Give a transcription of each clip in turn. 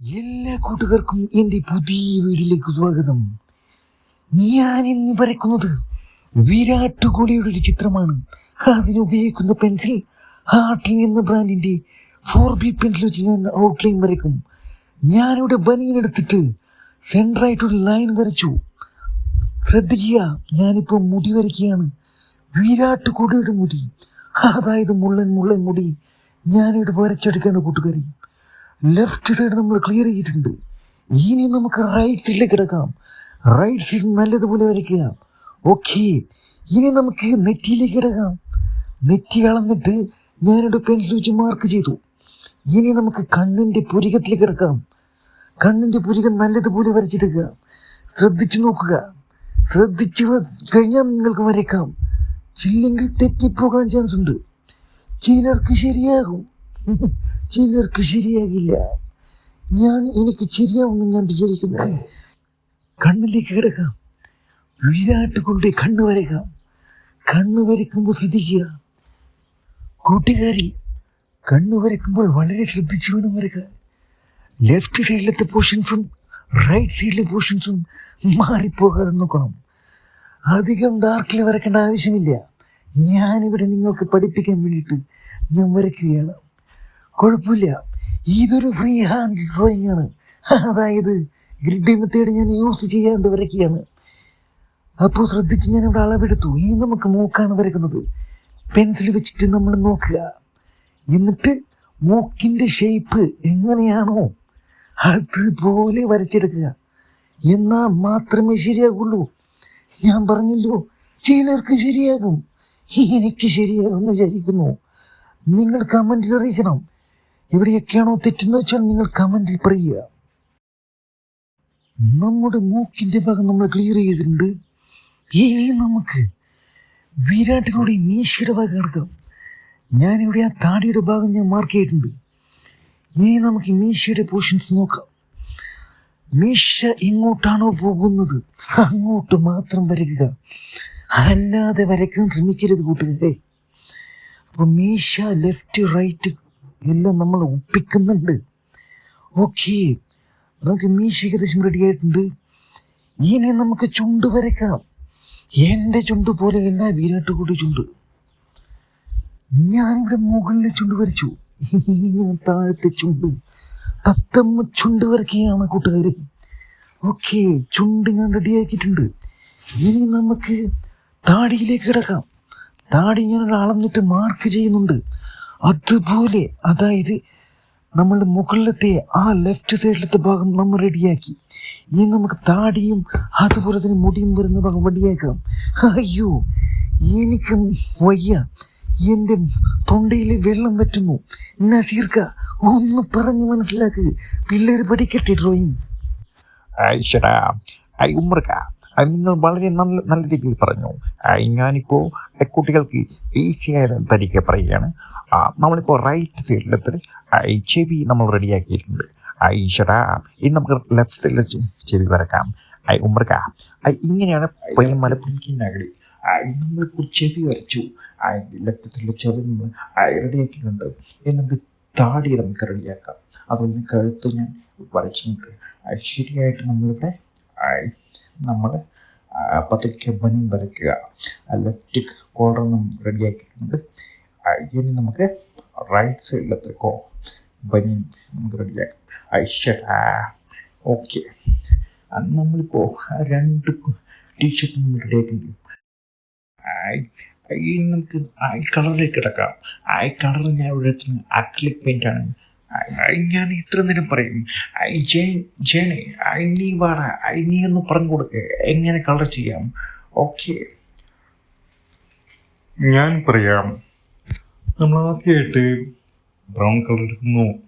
എല്ലാ കൂട്ടുകാർക്കും എന്റെ പുതിയ വീടിലേക്ക് സ്വാഗതം. ഞാൻ ഇന്ന് വരയ്ക്കുന്നത് വിരാട് കോഹ്ലിയുടെ ഒരു ചിത്രമാണ്. അതിനുപയോഗിക്കുന്ന പെൻസിൽ ഹാർട്ടിൻ എന്ന ബ്രാൻഡിന്റെ ഫോർ ബി പെൻസിൽ വെച്ച് ഞാൻ ഔട്ട്ലൈൻ വരയ്ക്കും. ഞാനിവിടെ ബനിയിലെടുത്തിട്ട് സെന്ററായിട്ടൊരു ലൈൻ വരച്ചു. ശ്രദ്ധിക്കുക ഞാനിപ്പോൾ മുടി വരയ്ക്കുകയാണ്. വിരാട് കോഹ്ലിയുടെ മുടി അതായത് മുള്ളൻ മുള്ളൻ മുടി ഞാനിവിടെ വരച്ചെടുക്കേണ്ട കൂട്ടുകാരി. ലെഫ്റ്റ് സൈഡ് നമ്മൾ ക്ലിയർ ചെയ്തിട്ടുണ്ട്. ഇനി നമുക്ക് റൈറ്റ് സൈഡിലേക്ക് കിടക്കാം. റൈറ്റ് സൈഡ് നല്ലതുപോലെ വരയ്ക്കുക ഓക്കെ ഇനി നമുക്ക് നെറ്റിയിലേക്ക് കിടക്കാം. നെറ്റി അളന്നിട്ട് ഞാനൊരു പെൻസിൽ വെച്ച് മാർക്ക് ചെയ്തു. ഇനി നമുക്ക് കണ്ണിന്റെ പുരികത്തിലേക്ക് കിടക്കാം. കണ്ണിന്റെ പുരികം നല്ലതുപോലെ വരച്ചെടുക്കുക ശ്രദ്ധിച്ചു നോക്കുക. ശ്രദ്ധിച്ചു കഴിഞ്ഞാൽ നിങ്ങൾക്ക് വരയ്ക്കാം. ചില്ലെങ്കിൽ തെറ്റിപ്പോകാൻ ചാൻസ് ഉണ്ട്. ചിലർക്ക് ശരിയാകും. ചിലർക്ക് ശരിയാകില്ല. ഞാൻ എനിക്ക് ശരിയാവുമെന്ന് ഞാൻ വിചാരിക്കുന്നു. കണ്ണിലേക്ക് കിടക്കാം. വിരാട്ട് കൊണ്ട് കണ്ണ് വരയ്ക്കാം. കണ്ണ് വരയ്ക്കുമ്പോൾ ശ്രദ്ധിക്കുക. കൂട്ടുകാരി കണ്ണ് വരയ്ക്കുമ്പോൾ വളരെ ശ്രദ്ധിച്ച് വേണം വരയ്ക്കാൻ. ലെഫ്റ്റ് സൈഡിലത്തെ പോർഷൻസും റൈറ്റ് സൈഡിലെ പോർഷൻസും മാറിപ്പോകാതെ നോക്കണം. അധികം ഡാർക്കിൽ വരയ്ക്കേണ്ട ആവശ്യമില്ല. ഞാനിവിടെ നിങ്ങൾക്ക് പഠിപ്പിക്കാൻ വേണ്ടിയിട്ട് ഞാൻ വരയ്ക്കുകയാണ്. കുഴപ്പമില്ല. ഇതൊരു ഫ്രീ ഹാൻഡ് ഡ്രോയിങ് ആണ്. അതായത് ഗ്രിഡ് മെത്തേഡ് ഞാൻ യൂസ് ചെയ്യാണ്ട് വരയ്ക്കുകയാണ്. അപ്പോൾ ശ്രദ്ധിച്ച് ഞാൻ ഇവിടെ അളവെടുത്തു. ഇനി നമുക്ക് മൂക്കാണ് വരയ്ക്കുന്നത്. പെൻസിൽ വെച്ചിട്ട് നമ്മൾ നോക്കുക. എന്നിട്ട് മൂക്കിന്റെ ഷേപ്പ് എങ്ങനെയാണോ അതുപോലെ വരച്ചെടുക്കുക. എന്നാൽ മാത്രമേ ശരിയാകുള്ളൂ. ഞാൻ പറഞ്ഞല്ലോ ചിലർക്ക് ശരിയാകും. എനിക്ക് ശരിയാകുമെന്ന് വിചാരിക്കുന്നു. നിങ്ങൾ കമന്റിൽ അറിയിക്കണം. എവിടെയൊക്കെയാണോ തെറ്റെന്ന് വെച്ചാൽ നിങ്ങൾ കമന്റിൽ പറയുക. നമ്മുടെ മൂക്കിന്റെ ഭാഗം നമ്മൾ ക്ലിയർ ചെയ്തിട്ടുണ്ട്. ഇനി നമുക്ക് വിരാട്ടിലൂടെ മീശയുടെ ഭാഗം എടുക്കാം ഞാനിവിടെ ആ താടിയുടെ ഭാഗം ഞാൻ മാർക്ക് ചെയ്തിട്ടുണ്ട്. ഇനി നമുക്ക് മീശയുടെ പോർഷൻസ് നോക്കാം. മീശ എങ്ങോട്ടാണോ പോകുന്നത്? അങ്ങോട്ട് മാത്രം വരയ്ക്കുക. അല്ലാതെ വരയ്ക്കാൻ ശ്രമിക്കരുത് കൂട്ടുകാരെ. അപ്പോൾ മീശ ലെഫ്റ്റ് റൈറ്റ് എല്ലാം നമ്മൾ ഒപ്പിക്കുന്നുണ്ട്. ഓക്കെ. നമുക്ക് മീശ ഏകദേശം റെഡി ആയിട്ടുണ്ട്. ഇനി നമുക്ക് ചുണ്ട് വരയ്ക്കാം. എന്റെ ചുണ്ട് പോലെയല്ല വിരാട്ട് കൂടി ചുണ്ട്. ഞാനിവിടെ മുകളിലെ ചുണ്ട് വരച്ചു. ഇനി ഞാൻ താഴത്തെ ചുണ്ട്. തത്തമ്മ ചുണ്ട് വരയ്ക്കുകയാണ് കൂട്ടുകാർ ഓക്കെ ചുണ്ട് ഞാൻ റെഡിയാക്കിയിട്ടുണ്ട് ഇനി നമുക്ക് താടിയിലേക്ക് കിടക്കാം. താടി ഞാൻ അളന്നിട്ട് മാർക്ക് ചെയ്യുന്നുണ്ട്. അതുപോലെ അതായത് നമ്മൾ മുകളിലത്തെ ആ ലെഫ്റ്റ് സൈഡിലത്തെ ഭാഗം നമ്മൾ റെഡിയാക്കി ഇനി നമുക്ക് താടിയും അതുപോലെ തന്നെ മുടിയും വരുന്ന ഭാഗം റെഡിയാക്കാം അയ്യോ എനിക്ക് വയ്യ. എന്റെ തൊണ്ടയിൽ വെള്ളം പറ്റുന്നു നസീർക്ക ഒന്ന് പറഞ്ഞ് മനസ്സിലാക്ക്. പിള്ളേർ പഠിക്കട്ടെ ഡ്രോയിങ് ഐശ്വര ഐ ഉമ്മർക്ക അത് നിങ്ങൾ വളരെ നല്ല നല്ല രീതിയിൽ പറഞ്ഞു. ഞാനിപ്പോൾ കുട്ടികൾക്ക് ഈസിയായ തരിക പറയുകയാണ്. നമ്മളിപ്പോൾ റൈറ്റ് സൈഡിലെത്തിൽ ചെവി നമ്മൾ റെഡിയാക്കിയിട്ടുണ്ട് ഈശ്വരാ ഇനി നമുക്ക് ലെഫ്റ്റ് സൈഡിൽ ചെവി വരക്കാം. ഐ ഉമ്മർക്ക ഇങ്ങനെയാണ് പയ്യൻ മലപ്പുറക്കിനകടി നമ്മളിപ്പോൾ ചെവി വരച്ചു. ലെഫ്റ്റ് സൈഡിലെ ചെവി നമ്മൾ റെഡിയാക്കിയിട്ടുണ്ട് ഇനി നമുക്ക് താടി നമുക്ക് റെഡിയാക്കാം അതുപോലെ കഴുത്ത് ഞാൻ വരച്ചിട്ടുണ്ട്. ശരിയായിട്ട് നമ്മളിവിടെ നമ്മൾ പതുക്കെ ബനം വരയ്ക്കുക ലെഫ്റ്റ് നമ്മൾ റെഡിയാക്കിയിട്ടുണ്ട് ഇനി നമുക്ക് റൈറ്റ് സൈഡിലത്തെ കോ ബനിയും നമുക്ക് റെഡിയാക്കാം ഐശ്വര ഓക്കെ നമ്മളിപ്പോൾ രണ്ട് ടീഷർട്ട് നമ്മൾ റെഡിയാക്കിയിട്ടുണ്ട് ഇനി നമുക്ക് ഐ കളറിലേക്ക് കിടക്കാം. ഐ കളർ ഞാൻ ഇവിടെ അക്ലിക് പെയിന്റ് ആണ്. ഞാൻ ഇത്ര നേരം പറയും. ജയൻ ജയനെ ഐ നീ വാട. നീ ഒന്ന് പറഞ്ഞു കൊടുക്കുക എങ്ങനെ കളർ ചെയ്യാം? ഓക്കെ. ഞാൻ പറയാം. നമ്മൾ ആദ്യമായിട്ട് ബ്രൗൺ കളർ എടുക്കുന്നു.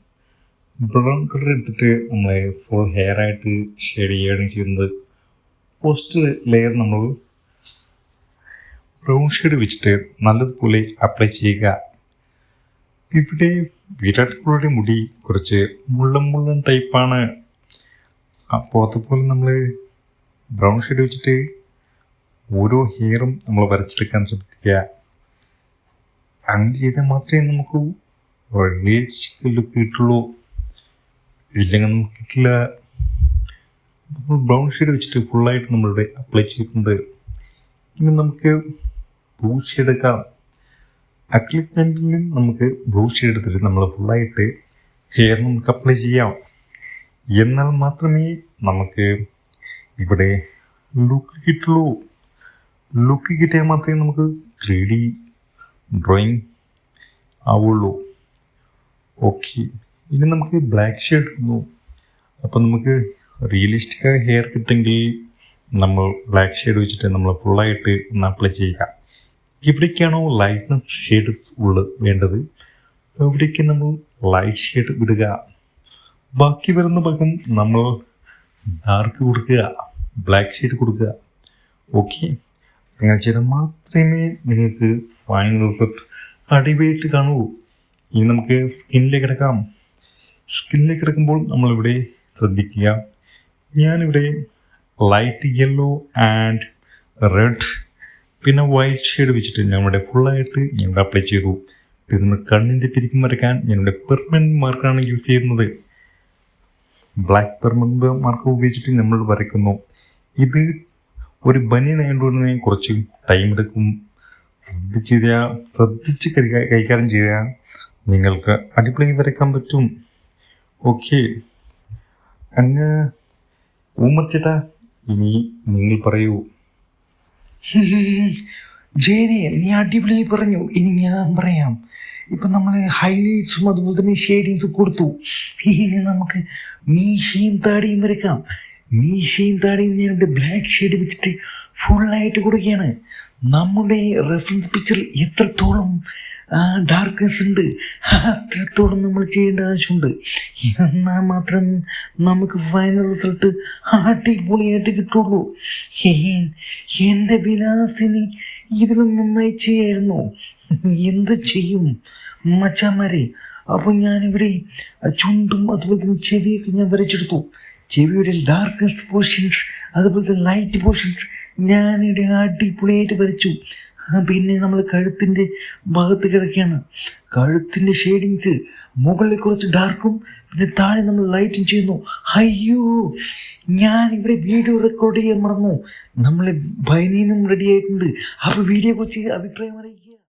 ബ്രൗൺ കളർ എടുത്തിട്ട് നമ്മൾ ഫുൾ ഹെയർ ആയിട്ട് ഷെയ്ഡ് ചെയ്യുകയാണ് ചെയ്യുന്നത്. ഫസ്റ്റ് ലെയർ നമ്മൾ ബ്രൗൺ ഷെയ്ഡ് വെച്ചിട്ട് നല്ലതുപോലെ അപ്ലൈ ചെയ്യുക. ഇവിടെ വിരാട് കോഹ്ലിയുടെ മുടി കുറച്ച് മുള്ളൻ മുള്ളൻ ടൈപ്പാണ്. അപ്പോൾ അതുപോലെ നമ്മൾ ബ്രൗൺ ഷെയ്ഡ് വെച്ചിട്ട് ഓരോ ഹെയറും നമ്മൾ വരച്ചെടുക്കാൻ ശ്രമിക്കുക അങ്ങനെ ചെയ്താൽ മാത്രമേ നമുക്ക് ലുക്ക് കിട്ടുള്ളൂ. ഇല്ലെങ്കിൽ നമുക്ക് കിട്ടില്ല. ബ്രൗൺ ഷെയ്ഡ് വെച്ചിട്ട് ഫുള്ളായിട്ട് നമ്മളിവിടെ അപ്ലൈ ചെയ്തിട്ടുണ്ട്. ഇനി നമുക്ക് എടുക്കാം. അക്ലിക് നിന്ന് നമുക്ക് ബ്ലൂ എടുത്തിട്ട് നമ്മൾ ഫുള്ളായിട്ട് ഹെയർ നമുക്ക് അപ്ലൈ ചെയ്യാം. എന്നാൽ മാത്രമേ നമുക്ക് ഇവിടെ ലുക്ക് കിട്ടുള്ളൂ. ലുക്ക് കിട്ടിയാൽ മാത്രമേ നമുക്ക് ത്രീ ഡി ഡ്രോയിങ് ആവുള്ളൂ. ഓക്കെ ഇനി നമുക്ക് ബ്ലാക്ക് ഷെയ്ഡ് എടുക്കുന്നു. അപ്പോൾ നമുക്ക് റിയലിസ്റ്റിക് ഹെയർ കിട്ടുമെങ്കിൽ നമ്മൾ ബ്ലാക്ക് ഷെയ്ഡ് വെച്ചിട്ട് നമ്മൾ ഫുള്ളായിട്ട് ഒന്ന് അപ്ലൈ ചെയ്യുക. എവിടേക്കാണോ ലൈറ്റ്നസ് ഷെയ്ഡ് ഉള്ളത് വേണ്ടത്? അവിടേക്ക് നമ്മൾ ലൈറ്റ് ഷെയ്ഡ് വിടുക ബാക്കി വരുന്ന ഭാഗം നമ്മൾ ഡാർക്ക് കൊടുക്കുക ബ്ലാക്ക് ഷെയ്ഡ് കൊടുക്കുക. ഓക്കെ അങ്ങനെ ചെയ്താൽ മാത്രമേ നിങ്ങൾക്ക് ഫൈനൽ റിസൾട്ട് അടിപൊളിയായിട്ട് കാണുള്ളൂ ഇനി നമുക്ക് സ്കിന്നിലേക്ക് കിടക്കാം. സ്കിന്നിലേക്ക് കിടക്കുമ്പോൾ നമ്മളിവിടെ ശ്രദ്ധിക്കുക. ഞാനിവിടെ ലൈറ്റ് യെല്ലോ ആൻഡ് റെഡ് പിന്നെ വൈറ്റ് ഷെയ്ഡ് വെച്ചിട്ട് ഇവിടെ ഫുള്ളായിട്ട് ഇവിടെ അപ്ലൈ ചെയ്തു. പിന്നെ കണ്ണിന്റെ പിരിക്കും വരയ്ക്കാൻ ഞങ്ങളുടെ പെർമനന്റ് മാർക്കാണ് യൂസ് ചെയ്യുന്നത്. ബ്ലാക്ക് പെർമനന്റ് മാർക്ക് ഉപയോഗിച്ചിട്ട് നമ്മൾ വരയ്ക്കുന്നു. ഇത് ഒരു ബനിയൻ ആയതുകൊണ്ട് കുറച്ച് ടൈം എടുക്കും. ശ്രദ്ധിച്ച് ശ്രദ്ധിച്ച് കൈകാ- കൈകാര്യം ചെയ്താൽ നിങ്ങൾക്ക് അടിപൊളി വരയ്ക്കാൻ പറ്റും. ഓക്കെ അങ്ങ് ഊമർ ഇനി നിങ്ങൾ പറയൂ. ജയനെ നീ അടിപൊളിയായി പറഞ്ഞു. ഇനി ഞാൻ പറയാം. ഇപ്പം നമ്മൾ ഹൈലൈറ്റ്സും അതുപോലെ തന്നെ ഷെയ്ഡിങ്സും കൊടുത്തു. ഇനി നമുക്ക് മീശയും താടിയും വരയ്ക്കാം. മീശയും താടിയും ഞാനിവിടെ ബ്ലാക്ക് ഷെയ്ഡ് വെച്ചിട്ട് ഫുള്ളായിട്ട് കൊടുക്കുകയാണ്. നമ്മുടെ റെഫറൻസ് പിക്ചർ എത്രത്തോളം ഡാർക്ക്നെസ് ഉണ്ട്. അത്രത്തോളം നമ്മൾ ചെയ്യേണ്ട ആവശ്യമുണ്ട്. എന്നാൽ മാത്രം നമുക്ക് ഫൈനൽ റിസൾട്ട് അടിപൊളിയായിട്ട് കിട്ടുള്ളൂ. എന്റെ വിലാസിനി ഇതിലും നന്നായി ചെയ്യായിരുന്നു. എന്ത് ചെയ്യും? മച്ചാമാരെ അപ്പോൾ ഞാനിവിടെ ചുണ്ടും അതുപോലെ തന്നെ ചെവിയൊക്കെ ഞാൻ വരച്ചെടുത്തു. ചെവിയുടെ ഡാർക്കസ്റ്റ് പോർഷൻസ് അതുപോലെ തന്നെ ലൈറ്റ് പോർഷൻസ് ഞാനിവിടെ അടിപൊളിയായിട്ട് വരച്ചു. പിന്നെ നമ്മൾ കഴുത്തിന്റെ ഭാഗത്ത് കിടക്കുകയാണ്. കഴുത്തിന്റെ ഷെയ്ഡിങ്സ് മുകളിൽ കുറച്ച് ഡാർക്കും പിന്നെ താഴെ നമ്മൾ ലൈറ്റും ചെയ്യുന്നു. അയ്യോ ഞാൻ വീഡിയോ റെക്കോർഡ് ചെയ്യാൻ മറന്നു. നമ്മളെ ബൈനീനും റെഡി ആയിട്ടുണ്ട്. അപ്പോൾ വീഡിയോ കുറിച്ച് അഭിപ്രായം അറിയിക്കും.